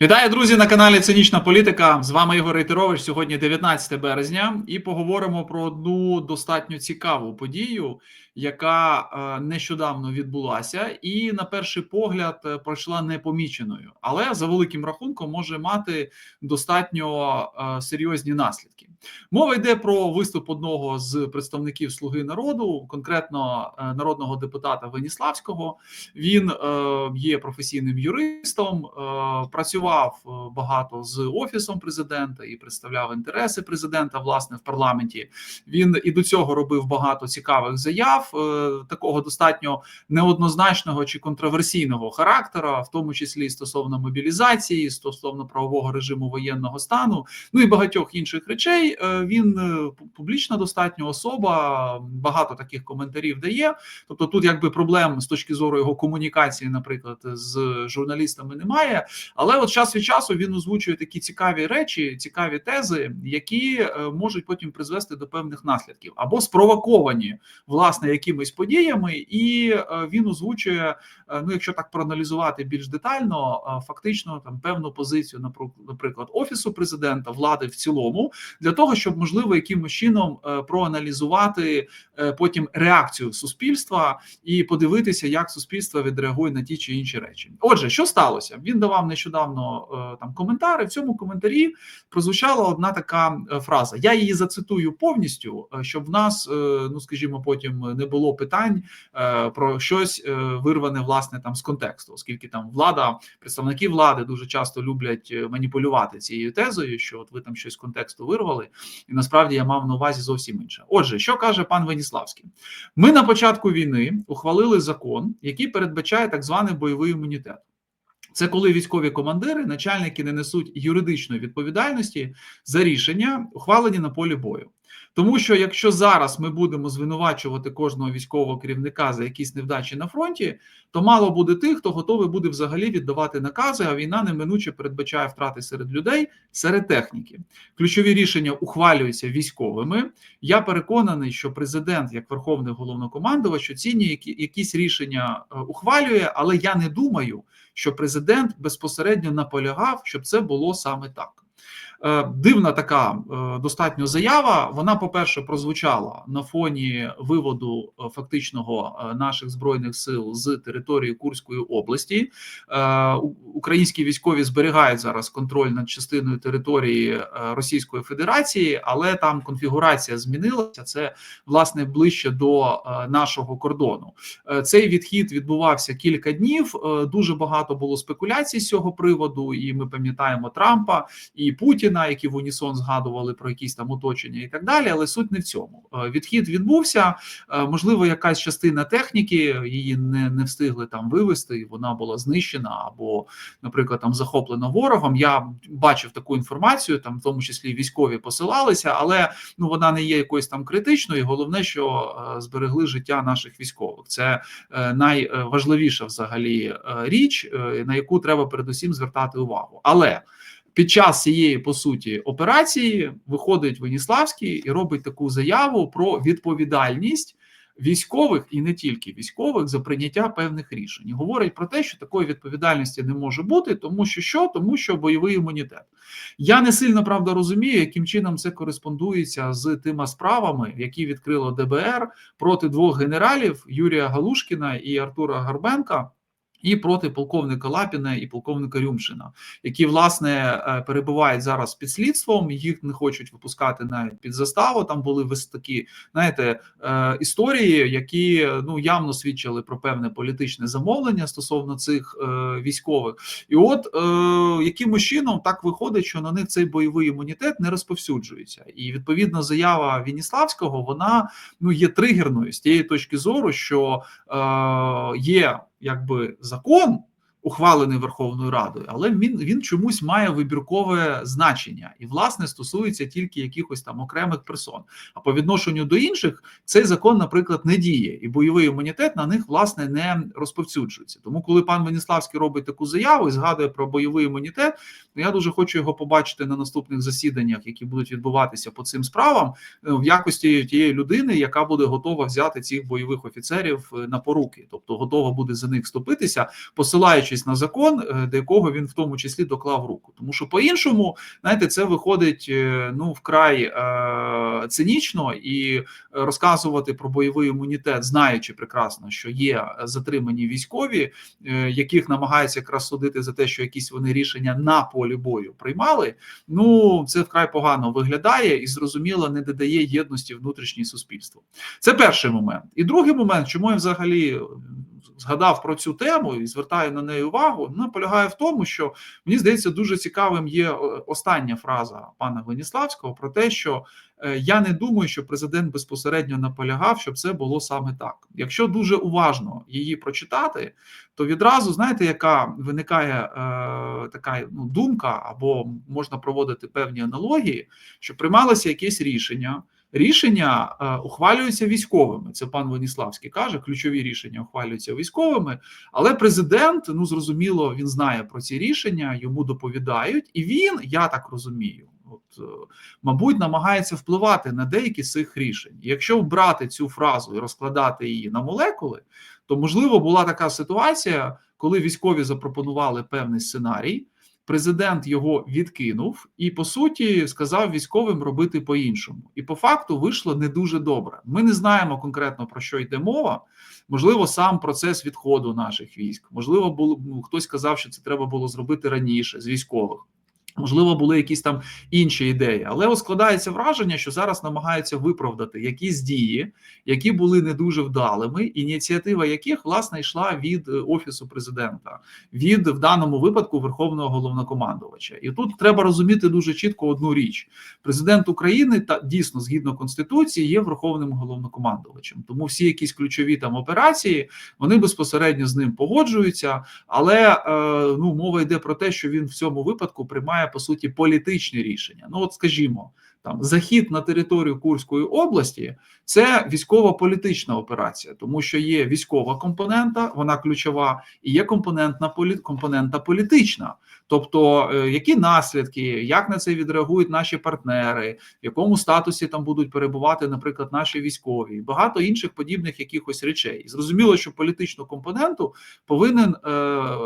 Вітаю, друзі, на каналі Цинічна Політика. З вами Ігор Рейтерович. Сьогодні 19 березня, і поговоримо про одну достатньо цікаву подію, яка е, нещодавно відбулася, і на перший погляд е, пройшла непоміченою, але за великим рахунком може мати достатньо е, серйозні наслідки. Мова йде про виступ одного з представників Слуги народу, конкретно народного депутата Веніславського. Він є професійним юристом, працював багато з офісом президента і представляв інтереси президента власне в парламенті. Він і до цього робив багато цікавих заяв. Е, такого достатньо неоднозначного чи контроверсійного характера, в тому числі стосовно мобілізації, стосовно правового режиму воєнного стану, ну і багатьох інших речей. Е, він е, публічна достатньо особа, багато таких коментарів дає. Тобто, тут якби проблем з точки зору його комунікації, наприклад, з журналістами немає. Але от час від часу він озвучує такі цікаві речі, цікаві тези, які можуть потім призвести до певних наслідків або спровоковані власне якимись подіями, і е, він озвучує. Е, ну, якщо так проаналізувати більш детально, е, фактично там певну позицію, наприклад, офісу президента, влади в цілому, для того, щоб можливо якимось чином проаналізувати потім реакцію суспільства і подивитися, як суспільство відреагує на ті чи інші речі. Отже, що сталося? Він давав нещодавно там коментари. В цьому коментарі прозвучала одна така фраза. Я її зацитую повністю, щоб в нас, ну скажімо, потім не було питань е, про щось е, вирване власне там з контексту, оскільки там влада, представники влади дуже часто люблять е, маніпулювати цією тезою, що от ви там щось з контексту вирвали, і насправді я мав на увазі зовсім інше. Отже, що каже пан Веніславський? Ми на початку війни ухвалили закон, який передбачає так званий бойовий імунітет. Це коли військові командири, начальники не несуть юридичної відповідальності за рішення, ухвалені на полі бою. Тому що якщо зараз ми будемо звинувачувати кожного військового керівника за якісь невдачі на фронті, то мало буде тих, хто готовий буде взагалі віддавати накази. А війна неминуче передбачає втрати серед людей, серед техніки. Ключові рішення ухвалюються військовими. Я переконаний, що президент, як верховний головнокомандувач, оцінює якісь рішення е, ухвалює, але я не думаю, що президент безпосередньо наполягав, щоб це було саме так. Е, дивна така е, достатньо заява. Вона, по-перше, прозвучала на фоні виводу е, фактичного наших збройних сил з території Курської області. Українські військові зберігають зараз контроль над частиною території Російської Федерації, але там конфігурація змінилася. Це власне ближче до нашого кордону. Цей відхід відбувався кілька днів. Дуже багато було спекуляцій з цього приводу, і ми пам'ятаємо Трампа і Путіна. Путіна, які в Унісон згадували про якісь там оточення і так далі. Але суть не в цьому. Е, відхід відбувся. Е, можливо, якась частина техніки її не не встигли там вивести, і вона була знищена або, наприклад, там захоплена ворогом. Я бачив таку інформацію, там в тому числі військові посилалися, але ну вона не є якоюсь там критичною. Головне, що е, зберегли життя наших військових. Це найважливіша взагалі річ, на яку треба передусім звертати увагу. Але під час цієї по суті операції виходить Веніславський і робить таку заяву про відповідальність військових і не тільки військових за прийняття певних рішень. І Говорить про те, що такої відповідальності не може бути, тому що що, тому що бойовий імунітет. Я не сильно правда розумію, яким чином це кореспондується з тими справами, які відкрило ДБР проти двох генералів Юрія Галушкіна і Артура Гарбенка. І проти полковника Лапіна і полковника Рюмшина, які власне е, перебувають зараз під слідством, їх не хочуть випускати навіть під заставу. Там були весь такі, знаєте, е, історії, які ну явно свідчили про певне політичне замовлення стосовно цих е, військових. І от якимось чином так виходить, що на них цей бойовий імунітет не розповсюджується, і відповідно заява Вініславського вона ну є тригерною з тієї точки зору, що є якби закон ухвалений Верховною Радою, але він він чомусь має вибіркове значення і, власне, стосується тільки якихось там окремих персон. А по відношенню до інших цей закон, наприклад, не діє, і бойовий імунітет на них власне не розповсюджується. Тому, коли пан Веніславський робить таку заяву і згадує про бойовий імунітет, то я дуже хочу його побачити на наступних засіданнях, які будуть відбуватися по цим справам, е, в якості тієї людини, яка буде готова взяти цих бойових офіцерів е, на поруки, тобто готова буде за них вступитися, посилаючись посилаючись на закон, е, до якого він в тому числі доклав руку. Тому що по-іншому, знаєте, це виходить е, ну вкрай е, цинічно і розказувати про бойовий імунітет, знаючи прекрасно, що є затримані військові, е, яких намагаються якраз судити за те, що якісь вони рішення на полі бою приймали. Ну це вкрай погано виглядає і зрозуміло не додає єдності внутрішній суспільству. Це перший момент. І другий момент, чому я взагалі згадав про цю тему і звертаю на неї увагу, вона полягає в тому, що мені здається, дуже цікавим є остання фраза пана Веніславського про те, що е, я не думаю, що президент безпосередньо наполягав, щоб це було саме так. Якщо дуже уважно її прочитати, то відразу знаєте, яка виникає е, така ну, думка, або можна проводити певні аналогії, що приймалося якесь рішення. Рішення е, ухвалюються військовими. Це пан Веніславський каже, ключові рішення ухвалюються військовими, але президент, ну зрозуміло, він знає про ці рішення, йому доповідають, і він, я так розумію, от е, мабуть, намагається впливати на деякі з цих рішень. Якщо брати цю фразу і розкладати її на молекули, то можливо була така ситуація, коли військові запропонували певний сценарій. Президент його відкинув і по суті сказав військовим робити по-іншому. І по факту вийшло не дуже добре. Ми не знаємо конкретно про що йде мова. Можливо, сам процес відходу наших військ. Можливо, було ну, хтось сказав, що це треба було зробити раніше з військових. Можливо, були якісь там інші ідеї, але складається враження, що зараз намагаються виправдати якісь дії, які були не дуже вдалими, ініціатива яких власне йшла від е, офісу президента, від в даному випадку верховного головнокомандувача. І тут треба розуміти дуже чітко одну річ: президент України та дійсно згідно конституції є верховним головнокомандувачем. Тому всі якісь ключові там операції вони безпосередньо з ним погоджуються, але е, ну мова йде про те, що він в цьому випадку приймає по суті політичні рішення. Ну, от скажімо, там захід на територію Курської області це військово-політична операція, тому що є військова компонента, вона ключова, і є компонентна компонента політична. Тобто, е, які наслідки, як на це відреагують наші партнери, в якому статусі там будуть перебувати, наприклад, наші військові, і багато інших подібних якихось речей. І зрозуміло, що політичну компоненту повинен е,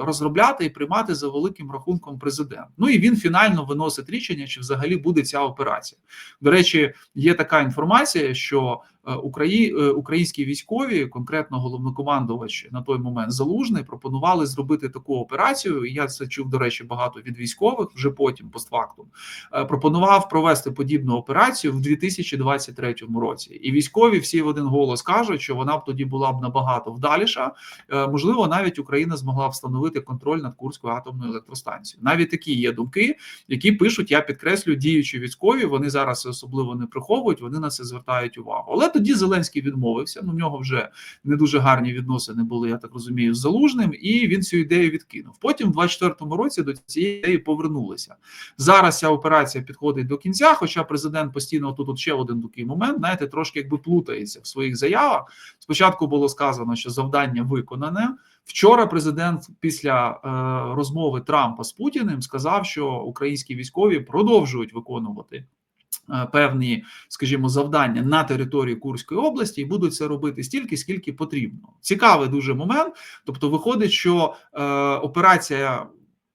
розробляти і приймати за великим рахунком президент. Ну і він фінально виносить рішення, чи взагалі буде ця операція. До речі, є така інформація, що українські військові, конкретно головнокомандувач на той момент залужний, пропонували зробити таку операцію. і Я це чув, до речі, багато від військових вже потім, постфактум, е, пропонував провести подібну операцію в 2023 році. І військові всі в один голос кажуть, що вона б тоді була б набагато вдаліша. Можливо, навіть Україна змогла встановити контроль над Курською атомною електростанцією. Навіть такі є думки, які пишуть: я підкреслю діючі військові. Вони зараз особливо не приховують, вони на це звертають увагу. Але тоді Зеленський відмовився. Ну, в нього вже не дуже гарні відносини були, я так розумію, з залужним, і він цю ідею відкинув. Потім, в 24-му році, до цієї ідеї повернулися. Зараз ця операція підходить до кінця. Хоча президент постійно тут, ще один такий момент, знаєте, трошки якби плутається в своїх заявах. Спочатку було сказано, що завдання виконане. Вчора президент після е, розмови Трампа з Путіним сказав, що українські військові продовжують виконувати певні, скажімо, завдання на території Курської області і будуть це робити стільки, скільки потрібно. Цікавий дуже момент. Тобто, виходить, що е, операція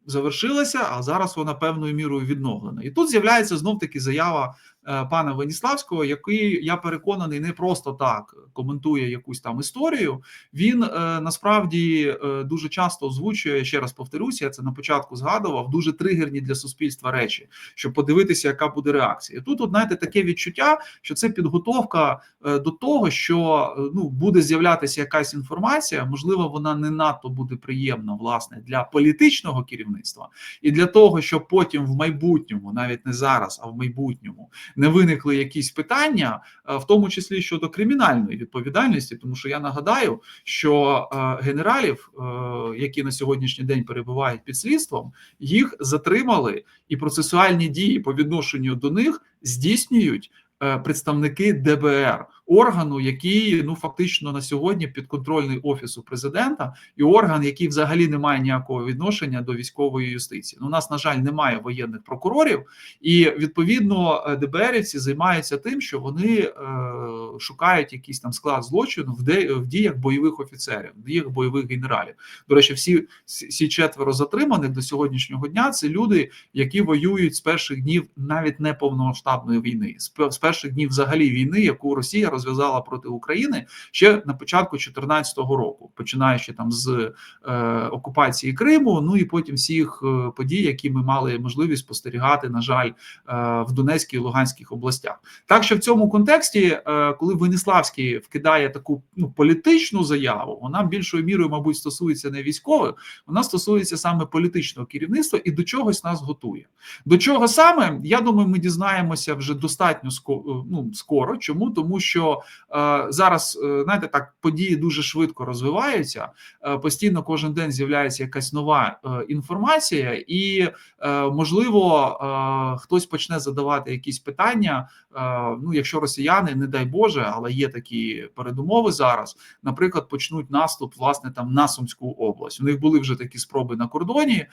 завершилася, а зараз вона певною мірою відновлена. І тут з'являється знов таки заява Е, пана Веніславського, який я переконаний не просто так коментує якусь там історію. Він е, насправді е, дуже часто озвучує ще раз повторюся. Я це на початку згадував. Дуже тригерні для суспільства речі, щоб подивитися, яка буде реакція. Тут от, знаєте, таке відчуття, що це підготовка до того, що ну буде з'являтися якась інформація. Можливо, вона не надто буде приємна власне для політичного керівництва і для того, щоб потім в майбутньому, навіть не зараз, а в майбутньому не виникли якісь питання, е, в тому числі щодо кримінальної відповідальності, тому що я нагадаю, що е, генералів, е, які на сьогоднішній день перебувають під слідством, їх затримали, і процесуальні дії по відношенню до них здійснюють представники ДБР. Органу, який ну фактично на сьогодні підконтрольний офісу президента, і орган, який взагалі не має ніякого відношення до військової юстиції. Ну, у нас на жаль немає воєнних прокурорів, і відповідно е, ДБРівці займаються тим, що вони е, шукають якийсь там склад злочину в де в діях бойових офіцерів, в діях бойових генералів. До речі, всі всі четверо затриманих до сьогоднішнього дня це люди, які воюють з перших днів навіть не повномасштабної війни, з з перших днів взагалі війни, яку Росія розв'язала проти України ще на початку 2014 року, починаючи там з е, окупації Криму, ну і потім всіх е, подій, які ми мали можливість спостерігати, на жаль, е, в Донецькій і Луганських областях. Так що в цьому контексті, е, коли Венеславський вкидає таку ну політичну заяву, вона більшою мірою, мабуть, стосується не військових, вона стосується саме політичного керівництва і до чогось нас готує. До чого саме я думаю, ми дізнаємося вже достатньо ну, скоро. Чому тому, що е, зараз е, знаєте, так події дуже швидко розвиваються. Е, постійно кожен день з'являється якась нова інформація, і можливо хтось почне задавати якісь питання. Ну, якщо росіяни, не дай Боже, але є такі передумови зараз. Наприклад, почнуть наступ власне там на Сумську область. У них були вже такі спроби на кордоні.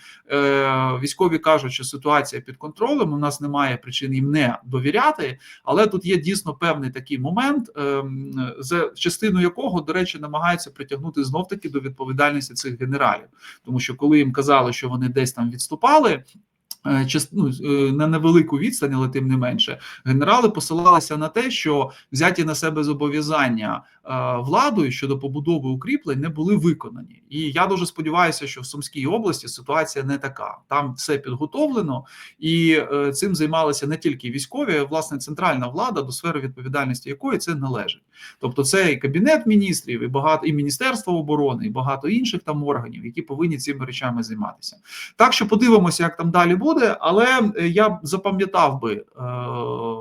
Військові кажуть, що ситуація під контролем. У нас немає причин їм не довіряти, але тут є дійсно певний такий момент, ем, за частину якого, до речі, намагаються притягнути знов таки до відповідальності цих генералів, тому що коли їм казали, що вони десь там відступали. Е, ну, е, на невелику відстань, але тим не менше, генерали посилалися на те, що взяті на себе зобов'язання е, владою щодо побудови укріплень не були виконані. І я дуже сподіваюся, що в Сумській області ситуація не така. Там все підготовлено, і цим займалися не тільки військові, а власне центральна влада, до сфери відповідальності якої це належить. Тобто, це і кабінет міністрів, і багато і міністерство оборони, і багато інших там органів, які повинні цими речами займатися. Так що подивимося, як там далі буде. Але е, я запам'ятав би е,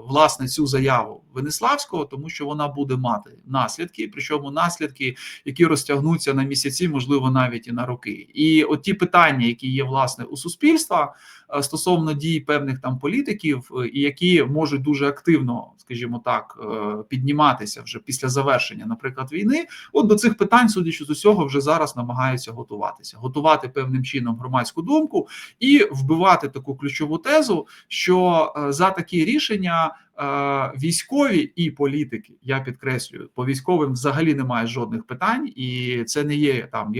власне цю заяву Венеславського, тому що вона буде мати наслідки, причому наслідки, які розтягнуться на місяці, можливо, навіть і на роки. І от ті питання, які є власне у суспільства стосовно дій певних там політиків, е, які можуть дуже активно, скажімо так, е, підніматися вже після завершення, наприклад, війни. От до цих питань, судячи з усього, вже зараз намагаються готуватися, готувати певним чином громадську думку і вбивати таку ключову тезу, що е, за такі рішення е, військові і політики, я підкреслюю, по військовим взагалі немає жодних питань, і це не є там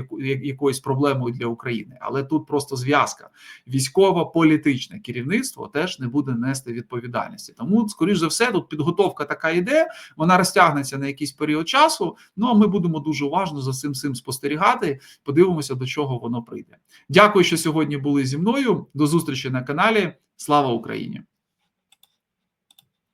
якоюсь проблемою для України. Але тут просто зв'язка військово-політичне керівництво теж не буде нести відповідальності. Тому, скоріш за все, тут підготовка така йде, вона розтягнеться на якийсь період часу. Ну а ми будемо дуже уважно за цим цим спостерігати. Подивимося, до чого воно прийде. Дякую, що сьогодні були зі мною. До зустрічі на каналі. Слава Україні!